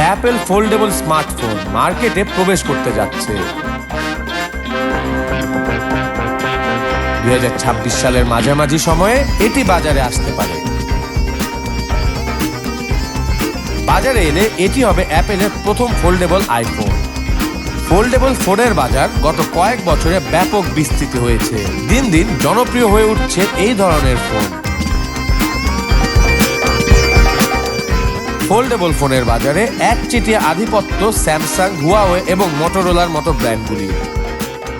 Apple foldable smartphone মার্কেটে প্রবেশ করতে যাচ্ছে। দুই হাজার ছাব্বিশ সালের মাঝামাঝি সময়ে এটি বাজারে আসতে পারে। বাজারে এলে এটি হবে অ্যাপেলের প্রথম ফোল্ডেবল আইফোন ফোল্ডেবল ফোনের বাজার গত কয়েক বছরে ব্যাপক বিস্তৃতি হয়েছে। দিন দিন জনপ্রিয় হয়ে উঠছে এই ধরনের ফোন। ফোল্ডেবল ফোনের বাজারে একচেটিয়া আধিপত্য স্যামসাং হুয়াওয়ে এবং মোটোরোলার মতো ব্র্যান্ডগুলি।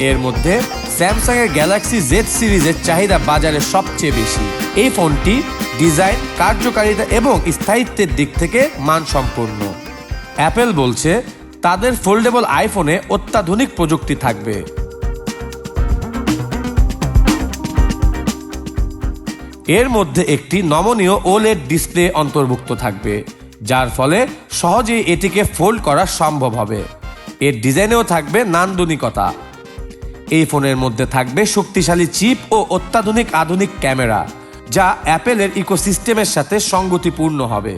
এর মধ্যে স্যামসাং এর গ্যালাক্সি জেড সিরিজের চাহিদা বাজারে সবচেয়ে বেশি। এই ফোনটি ডিজাইন, কার্যকারিতা এবং স্থায়িত্বের দিক থেকে মানসম্পন্ন। অ্যাপেল বলছে, তাদের ফোল্ডেবল আইফোনে অত্যাধুনিক প্রযুক্তি থাকবে। এর মধ্যে একটি নমনীয় ওলেড ডিসপ্লে অন্তর্ভুক্ত থাকবে। যার ফলে সহজেই এটিকে ফোল্ড করা সম্ভব হবে। এর ডিজাইনেও থাকবে নান্দনিকতা। এই ফোনের মধ্যে থাকবে শক্তিশালী চিপ ও অত্যাধুনিক আধুনিক ক্যামেরা, যা অ্যাপেলের ইকোসিস্টেমের সাথে সঙ্গতিপূর্ণ হবে।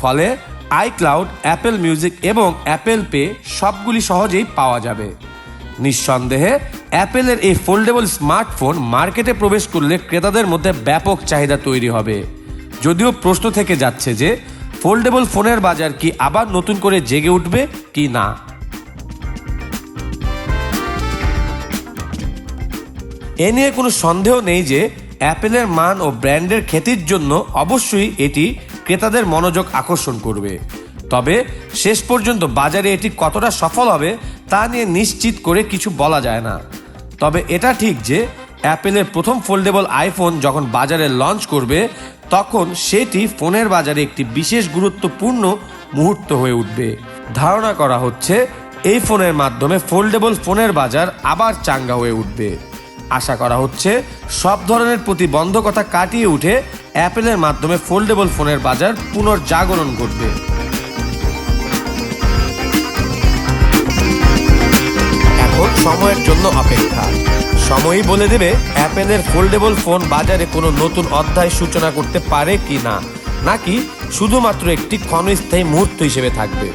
ফলে আইক্লাউড, অ্যাপেল মিউজিক এবং অ্যাপেল পে সবগুলি সহজেই পাওয়া যাবে। নিঃসন্দেহে, অ্যাপেলের এই ফোল্ডেবল স্মার্টফোন মার্কেটে প্রবেশ করলে ক্রেতাদের মধ্যে ব্যাপক চাহিদা তৈরি হবে। যদিও প্রশ্ন থেকে যাচ্ছে যে ফোল্ডেবল ফোনের বাজার কি আবার নতুন করে জেগে উঠবে কি না? এ নিয়ে কোনো সন্দেহ নেই যে অ্যাপেলের মান ও ব্র্যান্ডের খ্যাতির জন্য অবশ্যই এটি ক্রেতাদের মনোযোগ আকর্ষণ করবে। তবে শেষ পর্যন্ত বাজারে এটি কতটা সফল হবে তা নিয়ে নিশ্চিত করে কিছু বলা যায় না। তবে এটা ঠিক যে অ্যাপেলের প্রথম ফোল্ডেবল আইফোন যখন বাজারে লঞ্চ করবে তখন সেটি ফোনের বাজারে একটি বিশেষ গুরুত্বপূর্ণ মুহূর্ত হয়ে উঠবে। ধারণা করা হচ্ছে, এই ফোনের মাধ্যমে ফোল্ডেবল ফোনের বাজার আবার চাঙ্গা হয়ে উঠবে। আশা করা হচ্ছে, সব ধরনের প্রতিবন্ধকতা কাটিয়ে উঠে অ্যাপেলের মাধ্যমে ফোল্ডেবল ফোনের বাজার পুনর্জাগরণ ঘটবে। সময়ের জন্য অপেক্ষা। সময়ই বলে দেবে, অ্যাপেলের ফোল্ডেবল ফোন বাজারে কোনো নতুন অধ্যায় সূচনা করতে পারে কি না, নাকি শুধুমাত্র একটি ক্ষণস্থায়ী মুহূর্ত হিসেবে থাকবে।